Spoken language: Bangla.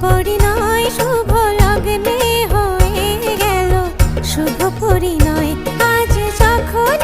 পরিণয় শুভ লগ্নে হয়ে গেল। শুভ পরিণয় আজ যখন